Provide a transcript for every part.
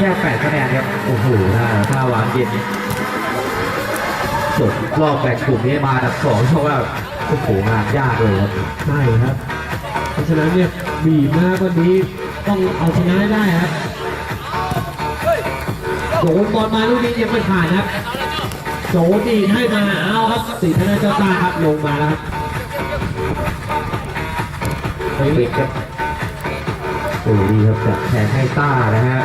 แค่แปดคะแนนครับ โอ้โหถ้าถ้าหวานเย็นจบรอบแบ่งกลุ่มนี้มาอันดับสองเพราะว่าโอ้โหงานยากเลยครับใช่ครับ เพราะฉะนั้นเนี่ยบีบนะวันนี้ต้องเอาชนะให้ได้ครับโจนบอลมาลูกนี้ยังไม่ผ่านครับโจดีดให้มาเอาครับสีธนาเจ้าตาครับลงมาแล้วครับปิดครับโอ้ดีครับจับแทนให้ต้านะฮะ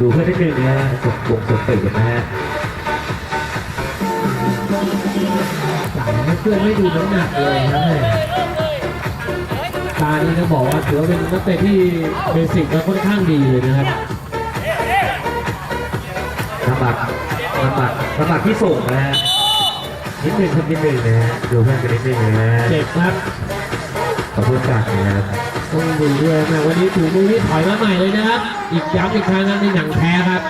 ดูเพื่อนนิดนึงนะฮะสกวงสกปิดนะฮะจ่ายให้เพื่อนไม่ดูน้ำหนักเลยครับแม่ตานี่ต้องบอกว่าถือว่าเป็นนักเตะที่เบสิกและค่อนข้างดีเลยนะครับน้ำหนักน้ำหนักน้ำหนักที่ส่งนะฮะนิดนึงครับนิดนึงนะฮะดูเพื่อนกันนิดนึงนะฮะเจ็บครับขอโทษกันนะครับ ต้องดูด้วยนะวันนี้ถูมือนี่ถอยมาใหม่เลยนะครับ อีกย้ำอีกครั้งนะในหนังแท้ครับ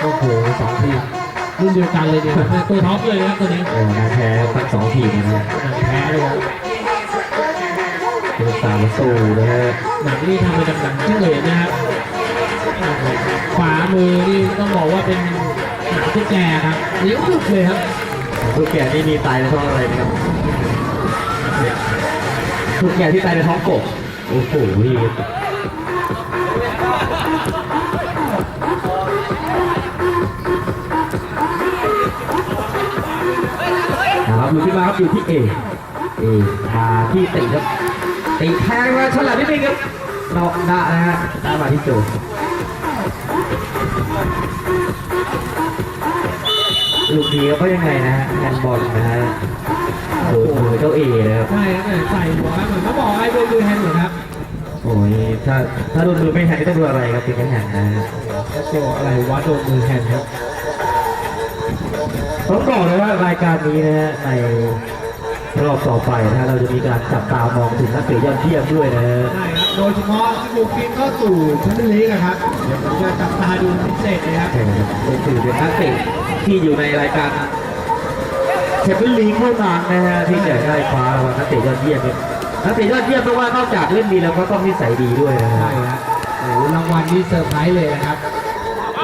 โอ้โหสองทีมรุ่นเดียวกันเลยเนี่ยตัวท็อปเลยนะครับตัวนี้โอ้นาแท้ทั้งสองทีมนะฮะหนังแท้เลยครับเป็นสามประตูนะฮะหนังนี่ทำมาจากหนังจิ้งเหลนนะครับขวามือนี่ต้องบอกว่าเป็นหนังตุ๊กแกครับเหนียวสุดเลยครับทุกแก่นี่มีตายในท้องอะไรไหมครับ ทุกแก่ที่ตายในท้องกบ โอ้โหนี่นะครับอยู่ที่มาครับอยู่ที่เอ เอมาที่ติครับ ติแทงมาฉลาดนิดนึงครับนอกหน้นะฮะหน้มาที่โจลูกนี้เขายังไงนะฮะแฮนบอลนะฮะ โอ้โหเจ้าเอนะครับ ใช่ครับใส่หัวครับเหมือนเขาบอกให้ด้วยมือแฮนด์เหรอครับโอ้ยถ้าถ้าโดนมือไม่แฮนด์นี่ต้องดูอะไรครับเป็นแค่แฮนด์นะฮะแล้วก็อะไรวะโดนมือแฮนด์ครับต้องบอกเลยว่ารายการนี้นะฮะในรอบต่อไปนะฮะเราจะมีการจับตามองถึงนักเตะยอดเยี่ยมด้วยนะฮะใช่ครับโดยเฉพาะที่บุกทีมเข้าสู่แชมเปี้ยนลีกอะครับเดี๋ยวผมจะจับตาดูพิเศษเลยครับใช่ครับเป็นถือเป็นนักเตะที่อยู่ในรายการ แชมเปี้ยนลีกเท่านั้นนะฮะที่จะได้คว้ารางวัลนักเตะยอดเยี่ยมเนี่ยนักเตะยอดเยี่ยมเพราะว่านอกจากเล่นดีแล้วก็ต้องนิสัยดีด้วยนะฮะใช่ครับโอ้โหรางวัลนี้เซอร์ไพรส์เลยนะครับ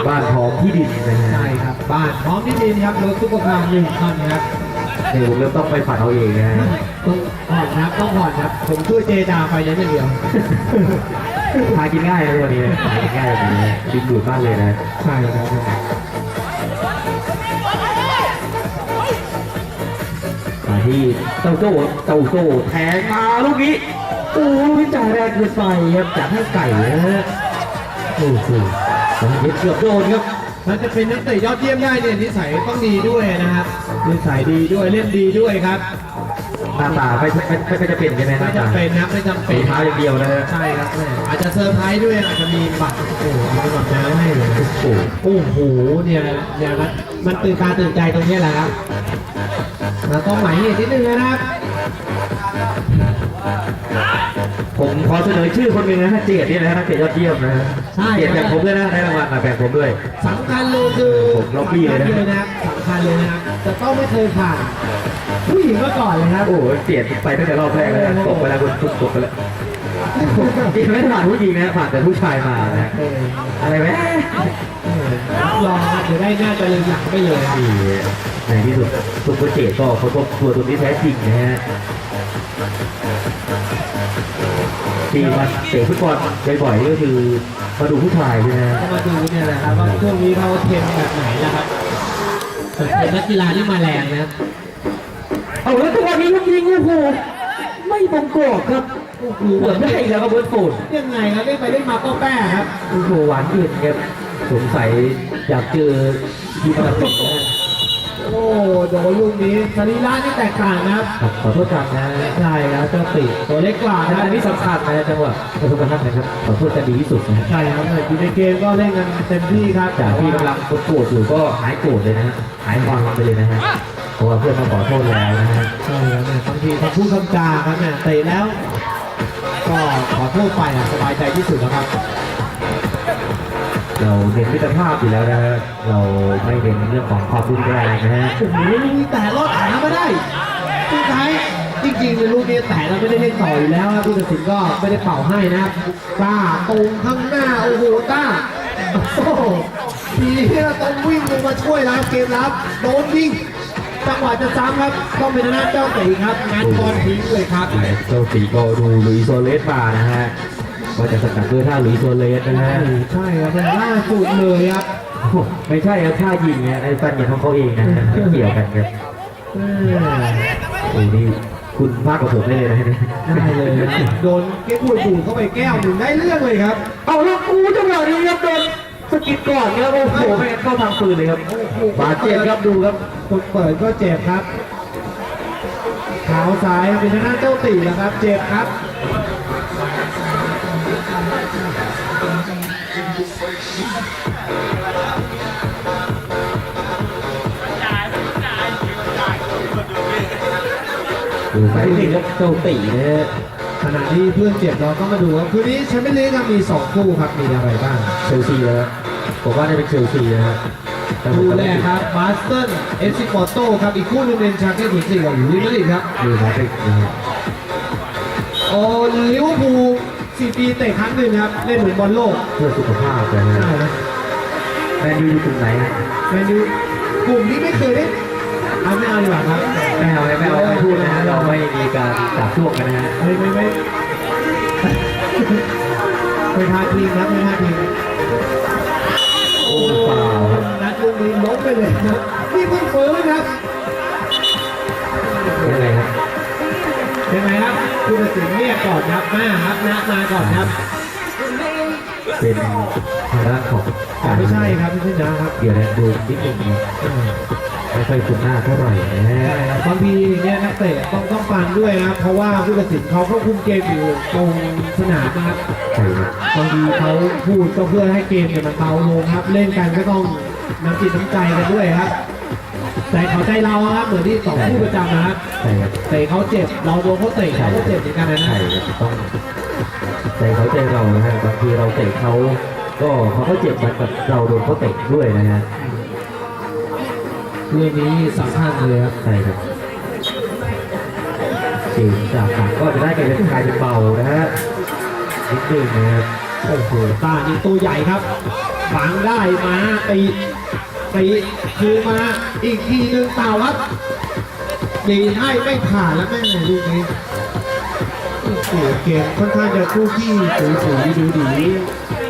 บ้านทองที่ดินนะฮะใช่ครับ บ้านพร้อมที่ดินครับรถซุปเปอร์คาร์หนึ่งคันครับเดี๋ยวผมเริ่มต้องไปฝันเอาเองนะฮะต้องผ่อนครับต้องผ่อนครับ ผมช่วยเจดาไปนั้นอย่างเดียวหากินง่ายเลยวันนี้นะหากินง่ายแบบนี้ดินดูดมากเลยนะ ใช่ครับ ที่เจ้าโจ้เจ้าโจ้แทงมาลูกนี้โอ้ลูกนี้จ่ายแรงเกินไปครับจัดให้ไก่นะฮะโอ้โหสองเม็ดเกือบโดนครับถ้าจะเป็นนักเตะยอดเยี่ยมได้เนี่ยนิสัยต้องดีด้วยนะครับนิสัยดีด้วยเล่นดีด้วยครับหน้าตาไม่ไม่ไม่ไม่จะเป็นใช่ไหมหไม่น้าตาจำเป็นนะไม่จำเป็ฝีนเท้าอย่างเดียวนะฮะใช่ครับแม่อาจจะเซอร์ไพรส์ด้วยอาจจะมีบัตรโอ้โหมีบัตรน้ำให้เลยโอ้โหโอ้โหเนี่ยเนี่ยมันมันตื่นตาตื่นใจตรงเนี้ยแหละครับ เราต้องหมายเหตุนิดนึงนะครับ ผมขอเสนอชื่อคนหนึ่งนะฮะเจดเนี่ยนะฮะนักเตะยอดเยี่ยมนะฮะใช่ เจดแบ่งผมด้วยนะได้รางวัลนะแบ่งผมด้วย สำคัญเลยคือผมล็อบบี้เลยนะ สำคัญนะครับสำคัญเลยนะครับจะต้องไม่เคยผ่านผู้หญิงมาก่อนเลยครับ โอ้โหเปลี่ยนไปตั้งแต่รอบแรกแล้วนะตกไปแล้วคุณทุกตกไปแล้วจริงไม่ได้ผ่านผู้หญิงนะผ่านแต่ผู้ชายมานะเอออะไรไหมเออ รับรองครับเดี๋ยวได้หน้าจะเลยหลังไปเลยที่ในที่สุดซุปเปอร์เจก็เขาพบตัวตนที่แท้จริงนะฮะที่มาเตะฟุตบอลบ่อยๆก็คือมาดูผู้ชายใช่ไหมฮะก็มาดูเนี่ยแหละครับว่าช่วงนี้เขาเทรนแบบไหนนะครับเป็นนักกีฬาที่มาแรงนะครับเอาแล้วทุกวันนี้ลูกยิงโอ้โหไม่ตรงกรอบครับโอ้โหเหมือนได้อีกแล้วครับเบิร์ดโฟนยังไงครับได้ไปได้มาก็แป้ครับโอ้โหหวานเย็นครับ สงสัยอยากเจอทีมอันดับหนึ่งนะโอ้โดนลูกนี้สรีระนี่แตกต่างนะครับครับขอโทษกันนะใช่ครับเจ้าติตัวเล็กกว่าอันะนนี้สำคัญนะจังหวะขอโทษกันนะครับขอโทษกันดีที่สุดนะใช่ครับอยู่ในเกมก็เล่นกันเต็มที่ครับจากที่กำลังโกรธอยู่ก็หายโกรธเลยนะฮะหายความไปเลยนะฮะเพราะว่าเพื่อนมาขอโทษแล้วนะฮะใช่ครับเนี่ยบางทีคำพูดคำจาครับเนี่ยเตะแล้ว ก็ขอโทษไปอะสบายใจที่สุดแล้วครับ เราเน้นมิตรภาพอยู่แล้วนะฮะเราไม่เน้นเรื่องของความรุนแรงนะฮะโอ้โหลูกนี้แต่รอดขามาได้สุดท้ายจริงๆในลูกนี้แต่เราไม่ได้เล่นต่ออยู่แล้วครับผู้ตัดสินก็ไม่ได้เป่าให้นะครับต้าตรงข้างหน้าโอ้โหต้าทีนี้ต้องวิ่งลงมาช่วยแล้วเกมรับโดนยิงจังหวะจะซ้ำครับต้องเป็นหน้าเจ้าตีครับงานบอลทิ้งเลยครับเจ้าตีก็ดูหลุยส์โซเลสมานะฮะ ว่าจะสกัดด้วยท่าหลุยส์โซเลสนะฮะใช่ครับเป็นล่าสุดเลยครับโอ้ไม่ใช่ครับท่ายิงเนี่ยไอ้ฟันเหยียบของเขาเองนะฮะไม่เกี่ยวกันครับเออโอ้นี่คุณมากกว่าผมได้เลยนะเนี่ยได้เลยครับโดนเก๊กฮวยบูดเข้าไปแก้วหนึ่งได้เรื่องเลยครับ เอาแล้วกูจังหวะนี้ครับโดนสกิดก่อนครับโอ้โหไม่งั้นเข้าทางปืนเลยครับบาดเจ็บครับดูครับคนเปิดก็เจ็บครับเท้าซ้ายครับเป็นหน้าเจ้าตีนะครับ เจ็บครับ ดูสายหนึ่งครับเจ้าตีนะฮะขณะที่เพื่อนเจ็บเราก็มาดูครับคืนนี้แชมเปี้ยนลีกครับมีสองคู่ครับมีอะไรบ้างเชลซีแล้วผมว่าได้เป็นเชลซีนะฮะแต่ผมคู่แรกครับบาสตันเอฟซีปอร์โตครับอีกคู่นึงเป็นชาเก้ศูนย์สี่กับลิเวอร์พูลครับดูนะเป็นนะฮะโอ้ลิเวอร์พูลสี่ปีเตะครั้งหนึ่งครับเล่นเหมือนบอลโลกเพื่อสุขภาพนะฮะใช่นะแมนยูอยู่กลุ่มไหนฮะแมนยูกลุ่มนี้ไม่เคยได้เอาไม่เอาดีกว่าครับไม่เอาไม่เอาไม่พูดนะ การจับช่วงกันนะฮะไม่ไม่ไม่ไม่พาทีมครับไม่พาทีมโอ้ฟาวครับนัดลูกนี้ล้มไปเลยครับนี่เพิ่งฟื้นครับยังไงครับยังไงครับคุณตัดสินเรียกก่อนครับมาครับนะมาก่อนครับ เป็นทางด้านของอ๋อไม่ใช่ครับไม่ใช่นะครับเดี๋ยวนะดูนิดหนึ่งนะไม่ค่อยคุ้นหน้าเท่าไหร่นะฮะใช่ครับบางทีเนี่ยนักเตะต้องต้องฟังด้วยนะครับเพราะว่าผู้ตัดสินเขาก็คุมเกมอยู่ตรงสนามนะครับใช่ครับบางทีเขาพูดก็เพื่อให้เกมเนี่ยมันเบาลงครับ เล่นกันก็ต้องน้ำจิตน้ำใจกันด้วยครับแต่เขาใจเราครับเหมือนที่สองคู่ประจำนะครับใช่ครับเตะเขาเจ็บเราโดนเขาเตะเขาก็เจ็บเหมือนกันนะใช่ครับต้อง ใจเขาใจเรานะฮะบางทีเราเตะเขาก็เขาก็เจ็บเหมือนกับเราโดนเขาเตะด้วยนะฮะเรื่องนี้สำคัญเลยครับใช่ครับเกมจากหนักก็จะได้กลายเป็นกลายเป็นเบานะฮะนิดนึงนะครับโอ้โหตานี่ตัวใหญ่ครับฝังได้มาตีตีคือมาอีกทีหนึ่งเต่าครับดีให้ไม่ผ่านแล้วแม่ลูกนี้โอ้โห เกมค่อนข้างจะคู่ขี้สูสีดูดี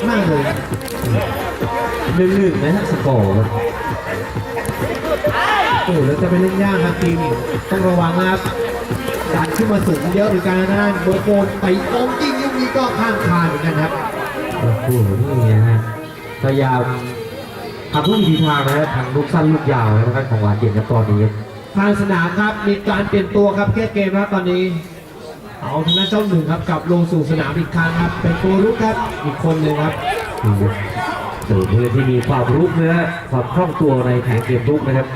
มากเลยหนึ่งหนึ่งนะฮะสกอร์ครับโอ้โหแล้วจะไปเล่นยากครับทีมต้องระวังนะครับดันขึ้นมาสูงเยอะเหมือนกันนะนั่นเบอร์โกนไปตรงจริงลูกนี้ก็ข้างคานเหมือนกันครับโอ้โหนี่นะฮะพยายามทำทุกวิธีทางนะฮะทั้งลูกสั้นลูกยาวนะครับของหวานเย็นครับตอนนี้ทางสนามครับมีการเปลี่ยนตัวครับแค่เกมครับตอนนี้ เอาทางด้านเจ้าหนึ่งครับกลับลงสู่สนามอีกครั้งครับ เป็นตัวรุกครับอีกคนหนึ่งครับนี่ครับโดยเพื่อนที่มีความรุกนะฮะความคล่องตัวในแผนเกมรุกนะครับ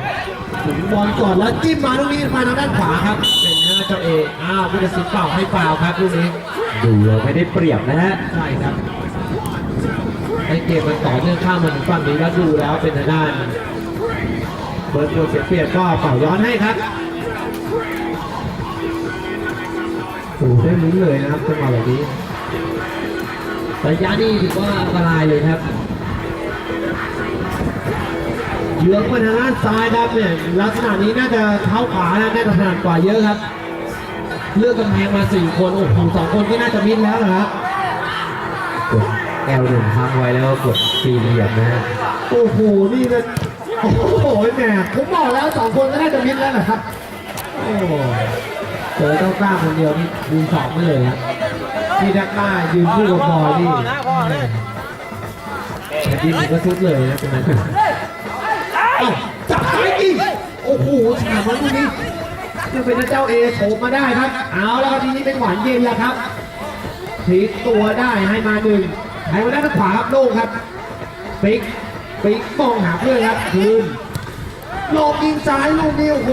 ถึงบอลก่อนแล้วจิ้มมาลูกนี้มาทางด้านขวาครับเป็นหน้าเจ้าเออ้าวผู้ตัดสินเป่าให้ฟาวครับลูกนี้ดูเราไม่ได้เปรียบนะฮะใช่ครับให้เกมมันต่อเนื่องข้ามมาถึงฝั่งนี้แล้วดูแล้วเป็นทางด้านเบิร์ดโดนเสียเปรียบก็เป่าย้อนให้ครับ โอ้โหได้ลุ้นเลยนะครับจังหวะแบบนี้ระยะนี้ถือว่าอันตรายเลยครับเยื้องไปทางด้านซ้ายครับเนี่ยลักษณะนี้น่าจะเท้าขวานะน่าจะถนัดกว่าเยอะครับ เลือกกำแพงมาสี่คนโอ้โหสองคนก็น่าจะมิดแล้วนะครับกดแอลหนึ่งครั้งไว้แล้วก็กดสี่เหลี่ยมนะฮะโอ้โหนี่เลยโอ้โหแหมผมบอกแล้วสองคนก็น่าจะมิดแล้วนะครับโอ้ เจอเจ้ากล้าคนเดียวนี่ดูสองไม่เลยครับนี่ดักหน้ายืนคู่กับบอยนี่แผ่นดินมันก็ซุดเลยนะตรงนั้นจับสายจริงโอ้โหฉากมันตรงนี้ยังเป็นเจ้าเอโฉบมาได้ครับ เอาแล้วครับทีนี้เป็นหวานเย็นแล้วครับพลิกตัวได้ให้มาหนึ่งให้มาด้านขวาครับโล่งครับปิ๊กปิ๊กมองหาเพื่อนครับคืนหลบยิงซ้ายลูกนี้โอ้โห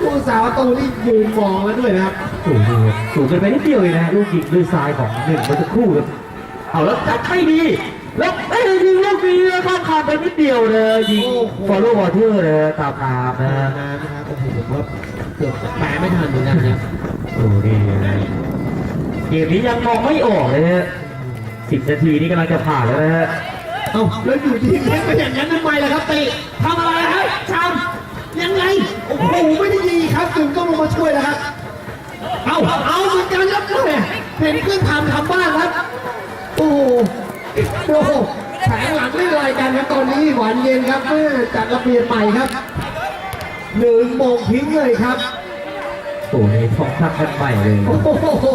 ผู้สาวตูนี่ยืนมองแล้วด้วยนะครับโอ้โหสูงเกินไปนิดเดียวเองนะฮะลูกยิงด้วยซ้ายของหนึ่งเมื่อสักครู่ครับเอาแล้วจับไม่ดี แล้วเอ้ยยิงลูกนี้แล้วข้ามคานไปนิดเดียวเลยยิงโอ้โหฟอลโล่วอเตอร์เลยตามตามนะฮะนะครับโอ้โหผมว่าเกือบแปลไม่ทันเหมือนกันนะโอ้ดีนะเกมนี้ยังมองไม่ออกเลยฮะสิบนาทีนี้กำลังจะผ่านแล้วนะฮะ เอ้าแล้วอยู่ดีเล่นไปอย่างนั้นทำไมล่ะครับติทำอะไรครับชาม ยังไง โอ้โห ไม่ได้ดีครับจึงต้องลงมาช่วยแล้วครับ เอาเอาเหมือนกันครับแม่เห็นเพื่อนทำทำบ้างครับ โอ้โหโอ้โหแผงหลังไม่อะไรกันครับตอนนี้หวานเย็นครับเมื่อจัดระเบียบใหม่ครับหนึ่งโมงทิ้งเลยครับโอ้โหนี่ท้องทักกันใหม่เลยโอ้โห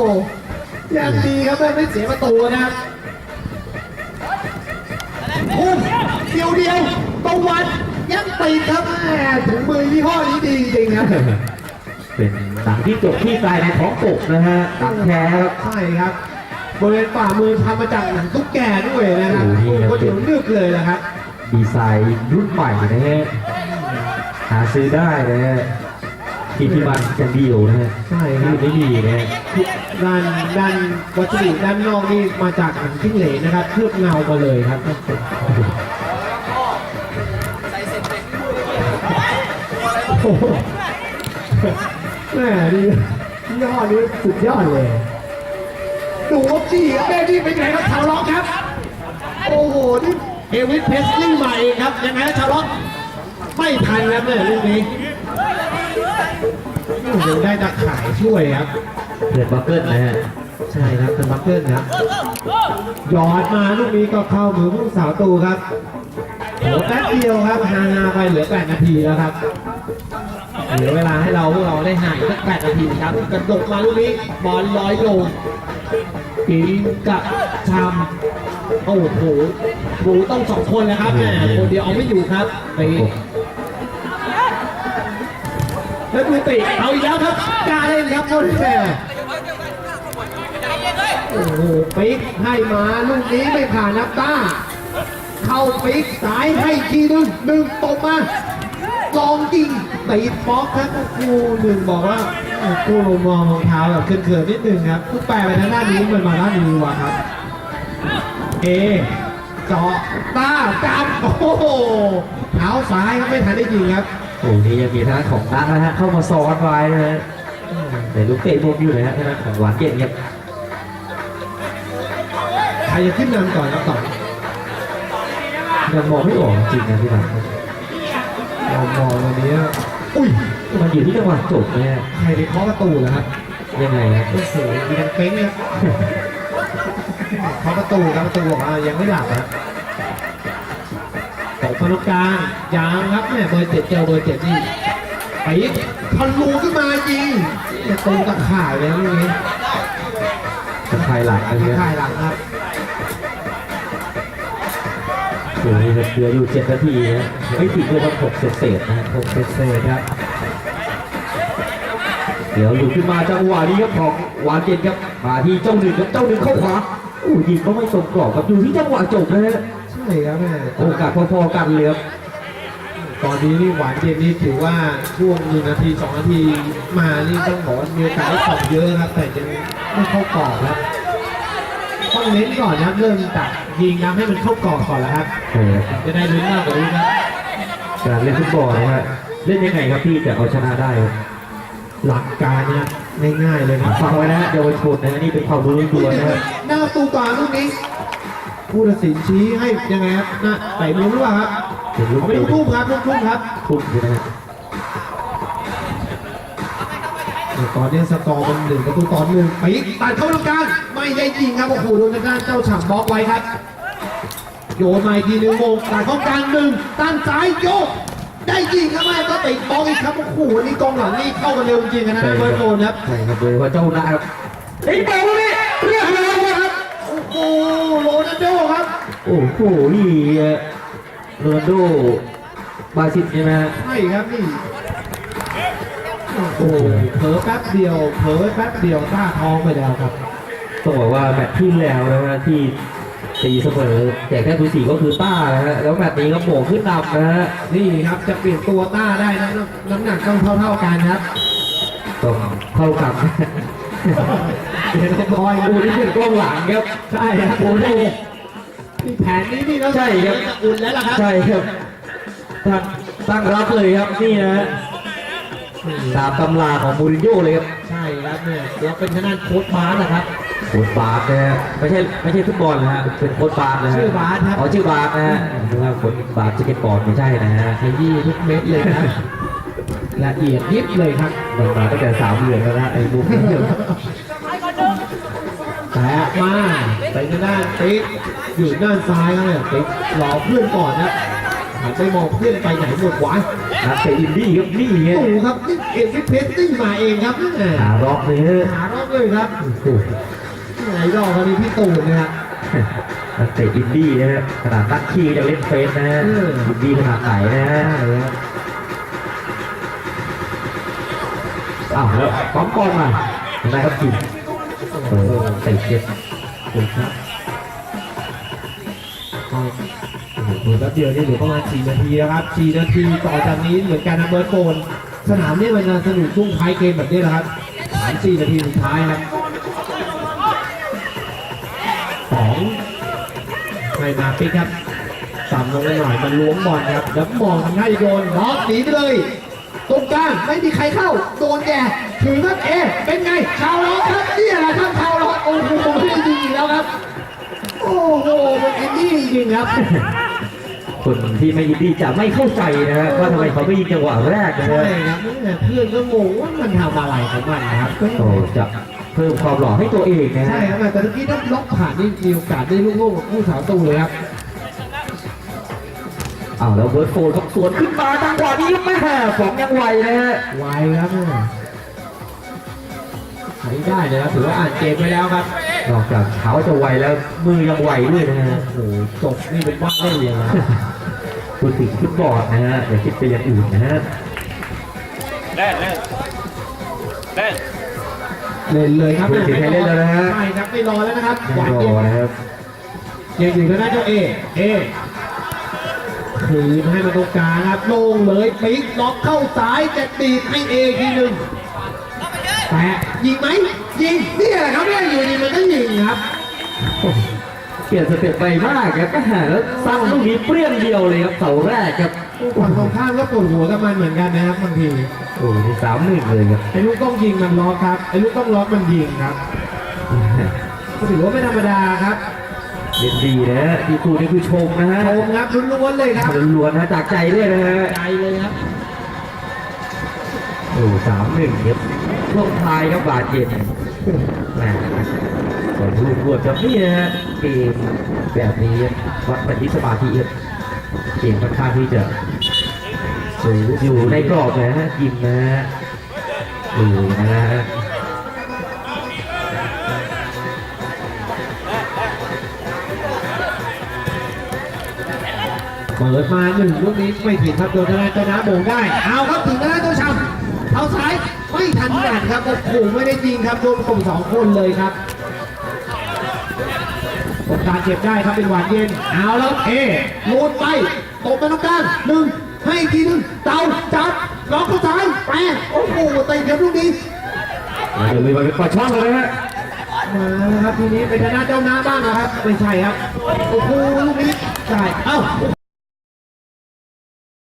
ยังดีครับแม่ไม่เสียประตูนะครับพุ่มเดียวเดียวตะวัน ยังติดครับแม่ถุงมือยี่ห้อนี้ดีจริงๆครับเป็นหนังที่จบที่ตายในท้องปกนะฮะหนังแท้ครับใช่ครับบริเวณฝ่ามือทำมาจากหนังตุ๊กแกด้วยนะครับโอ้โหก็เดี๋ยวนึกเลยนะครับ ดีไซน์รุ่นใหม่นะฮะหาซื้อได้นะฮะที่ที่บ้านจะเดียวนะฮะใช่ครับที่ไม่มีนะฮะด้านด้านวัสดุด้านนอกนี่มาจากหนังจิ้งเหลนนะครับเคลือบเงามาเลยครับโแม่นี่ยี่ห้อนี้สุดยอดเลยดูว่าจี้ครับแม่จี้เป็นไงครับชาวล็อกครับ โอ้โห นี่เอวิสเพสลี่มาเองครับ ยังไงครับชาวล็อกไม่ทันแล้วแม่ลูกนี้โอ้โหได้ตะข่ายช่วยครับเดือดบัคเกิลนะฮะใช่ครับเป็นบัคเกิลครับหยอดมาลูกนี้ก็เข้ามือผู้สาวตูครับโหแป๊บเดียวครับฮาฮาไปเหลือ8นาทีแล้วครับ เหลือเวลาให้เราพวกเราได้ห่างสัก8นาทีครับ กระดกมาลูกนี้บอลลอยลงกินกับชามโอ้โหหรูต้องสองคนเลยครับแหมคนเดียวเอาไม่อยู่ครับไปแล้วดูติเอาอีกแล้วครับกล้าเล่นครับคนแม่โอ้โหปิ๊กให้มาลูกนี้ไม่ผ่านนับต้า เข้าปิ๊กสายให้ทีนึงหนึ่งตกมาลองยิง ตีบล็อกครับโอ้โหหนึ่งบอกว่าโอ้โหลงมองรองเท้าแบบเขินๆนิดนึงครับผู้แปลไปทางด้านนี้มันมาด้านนี้วะครับ เอเจาะต้าจับโอ้โหเท้าซ้ายครับไม่ทันได้ยิงครับโอ้โหนี่ยังมีทางด้านของนักนะฮะเข้ามาซ้อนไว้นะฮะแต่ลูกเตะบวกอยู่นะฮะทางด้านของหวานเก่งครับใครจะขึ้นนำก่อนครับต่อยังมองไม่ออกจริงนะพี่บังเรามองตรงนี้ อุ้ยมันอยู่ที่จังหวะจบนะฮะใครไปเคาะประตูเหรอครับยังไงครับโอ้โหมีดังเป้งครับเคาะประตูครับประตูบอกว่ายังไม่หลับครับตกมาตรงกลางยางครับแม่เบอร์เจ็ดเจอเบอร์เจ็ดนี่ไปทะลุขึ้นมาจริงจะตรงตะข่ายเลยลูกนี้จะภายหลังนะตะเนี่ยข่ายหลังครับ โอ้โหนี่เหลืออยู่เจ็ดนาทีนะไม่ถึงเลยครับหกเศษนะหกเศษครับ เดี๋ยวหลุดขึ้นมาจังหวะนี้ครับของหวานเย็นครับมาที่เจ้าหนึ่งครับเจ้าหนึ่งเข้าขวาอู้ยิงก็ไม่ตรงกรอบครับอยู่ที่จังหวะจบนะฮะใช่ครับแม่โอกาสพอๆกันเลยครับตอนนี้นี่หวานเย็นนี่ถือว่าช่วงหนึ่งนาทีสองนาทีมานี่ต้องบอกว่ามีโอกาสได้ของเยอะครับแต่ยังไม่เข้ากรอบครับ ต้องเน้นก่อนนะครับเริ่มจากยิงนะให้มันเข้ากรอบก่อนแล้วครับโอ้โหจะได้ลุ้นมากกว่านี้ครับการเล่นฟุตบอลนะฮะเล่นยังไงครับพี่จะเอาชนะได้ครับหลักการเนี่ยง่ายๆเลยนะฟังไว้นะฮะเยาวชนนะฮะนี่เป็นความรู้ล้วนๆนะฮะหน้าประตูก่อนลูกนี้ผู้ตัดสินชี้ให้ยังไงครับหน้าใส่มือหรือเปล่าครับเป็นลูกเอาไปเตะลูกทุ่มครับลูกทุ่มครับทุ่มใช่ไหมฮะตอนนี้สกอร์เป็นหนึ่งประตูต่อหนึ่งปีกตัดเข้าตรงกลาง ไม่ได้ยิงครับโอ้โหโดนทางด้านเจ้าฉ่ำบล็อกไว้ครับ โยนมาอีกทีหนึงโมงตัดเข้ากลางหนึ่งตั้งซ้ายโยกได้ยิงครับแม่ก็ติดบล็อกอีกครับโอ้โหนี่กองหลังนี่เข้ากันเร็วจริงๆนะเบิร์ดโฟนครับใช่ครับโดยเฉพาะเจ้าหน้าครับไอ้เป๋าเลยเรียกอะไรครับโอ้โหโรนัลโดครับโอ้โหนี่โรนัลโดบาซิลใช่ไหมฮะใช่ครับนี่โอ้โหเผลอแป๊บเดียวเผลอแป๊บเดียวต้าท้องไปแล้วครับ ต้องบอกว่าแมตช์ที่แล้วนะฮะที่ตีเสมอแต่แค่ทุสีก็คือต้านะฮะแล้วแมตช์นี้ก็โหม่ขึ้นนำนะฮะนี่ครับจะเปลี่ยนตัวต้าได้นะน้ำหนักต้องเท่าๆกันครับต้องเข้ากับ เดี๋ยวต้องคอยโอ้ดูนี่เป็นกล้องหลังครับใช่ครับโอ้โหนี่แผนนี้นี่เราใช่ครับ จะอุ่นแล้วล่ะครับใช่ครับตั้งตั้งรับเลยครับนี่นะฮะตามตำราของมูรินโญ่เลยครับ ใช่ครับเนี่ยเราเป็นทางด้านโค้ชมาร์นะครับ โค้ชบาสนะฮะไม่ใช่ไม่ใช่ฟุตบอลนะฮะเป็นโค้ชบาสนะฮะชื่อบาสครับ อ๋อชื่อบาสนะฮะนึกว่าโค้ชบาสจะเป็นบอลไม่ใช่นะฮะ ขยี้ทุกเม็ดเลยครับละเอียดยิบเลยครับมันมาตั้งแต่สามเดือนแล้วนะไอ้ลูกนี้แต่มาไปทางด้านติ๊กอยู่ด้านซ้ายครับเนี่ยติ๊กรอเพื่อนก่อนนะหันไปมองเพื่อนไปไหนหมดวะนักเตะอินดี้ครับนี่ไงโอ้โหครับนี่เอ็นเพชรติ้งมาเองครับแหม่หาร็อกเลยฮะหารอบเลยครับ โอ้โหไหนรอบคนนี้พี่ตูนนะครับนักเตะอินดี้นะฮะขนาดตั้งขี้จะเล่นเฟสนะฮะเอออินดี้ขนาดไหนนะฮะใช่ครับอ้าวแล้วป้อมกองมาทำไมครับกินเออเตะเจ็บถูกครับก็โอ้โหดูแป๊บเดียวนี่เหลือประมาณ 4 นาทีแล้วครับ4นาทีต่อจากนี้เหมือนกันนะเบิร์ดโกนสนามนี้มันจะสนุกช่วงท้ายเกมแบบนี้แหละครับสามสี่นาทีสุดท้ายครับ ไม่มาปิกครับต่ำลงไปหน่อยมันล้วงบอลครับแล้วมองทำท่าจะโดนล็อกหนีไปเลยตรงกลางไม่มีใครเข้าโดนแกถือครับเอะเป็นไงชาวล็อกครับนี่แหละครับชาวล็อกโอ้โหไม่ได้ยิงอีกแล้วครับ โอ้โหเป็นอินดี้จริงๆครับคนที่ไม่อินดี้จะไม่เข้าใจนะฮะว่าทำไมเขาไม่ยิงจังหวะแรกนะใช่ฮะครับนี่เพื่อนก็งงว่ามันทำอะไรของมันนะครับโอ้จะ เพิ่มความหล่อให้ตัวเองนะใช่ฮะครับแต่เมื่อกี้ถ้าล็อกผ่านนี่มีโอกาสได้ลูกโลกกับผู้สาวตูเลยครับอ้าวแล้วเบิร์ดโฟนครับสวนขึ้นมาจังหวะนี้แม่ฟองยังไวนะฮะไวครับแม่ใช้ได้เลยครับถือว่าอ่านเกมไปแล้วครับนอกจากเท้าจะไวแล้วมือยังไวด้วยนะฮะโอ้โหจบนี่เป็นบ้านเล่นเลยนะพูดถึงฟุตบอลนะฮะอย่าคิดไปอย่างอื่นนะฮะ Lên, lên. Lên. เล่นเลยครับพูดถึงใครเล่นแล้วนะฮะ ใช่ครับไม่รอแล้วนะครับหไม่วานรเย็อนนะครับยังอยู่ทางด้านเจ้าเอเอคืนให้มาตรงกลางครับโล่งเลยปิ๊กล็อกเข้าซ้ายจะตีดให้เอทีหนึ่งแต่ยิงไหมยิงนี่แหละครับเนี่ยอยู่ดีมันก็ยิงครับเปลี่ยนสเต็ปไปมากครับก็หาแล้วสร้างลูกนี้เปรี้ยงเดียวเลยครับเสาแรกครับฝั่งตรงข้ามก็ปวดหัวกับมันเหมือนกันนะครับบางทีโอ้โหสามหนึ่งเลยครับไอ้ลูกต้องยิงมันล็อกครับไอ้ลูกต้องล็อกมันยิงครับก็ถือว่าไม่ธรรมดาครับเล่นดีนะฮะที่ครูนี่คือชมนะฮะชมครับล้วนๆเลยครับล้วนๆนะจากใจด้วยนะฮะใจเลยครับโอ้สามหนึ่งครับช่วงท้ายครับบาดเจ็บ แหมก่อนรูดรวดครับนี่นะฮะเกมแบบนี้วัดปฏิสมาธิเกมค่อนข้างที่จะอยู่ในกรอบนะฮะยิงนะฮะดูนะฮะเปิดมาหนึ่งลูกนี้ไม่ผิดครับโดนทนายเจ้าน้าโบงได้ เอาครับถึงทนายเจ้าชำเท้าซ้าย ไม่ทันหนัดครับโอ้โหไม่ได้ยิงครับโดนกลุ่มสองคนเลยครับโอกาสเจ็บได้ครับเป็นหวานเย็น เอาแล้วเอโลดไปตบไปตรงกลางหนึ่งให้อีกทีหนึ่งเตาจับล็อกเข้าซ้ายแปะโอ้โหตีครับลูกนี้เดี๋ยวเลยมาเป็นปลาช่องเลยนะฮะมาแล้วครับทีนี้เป็นทางด้านเจ้าหน้าบ้างนะครับไม่ใช่ครับโอ้โหลูกนี้ใช่เอ้าโอ้โห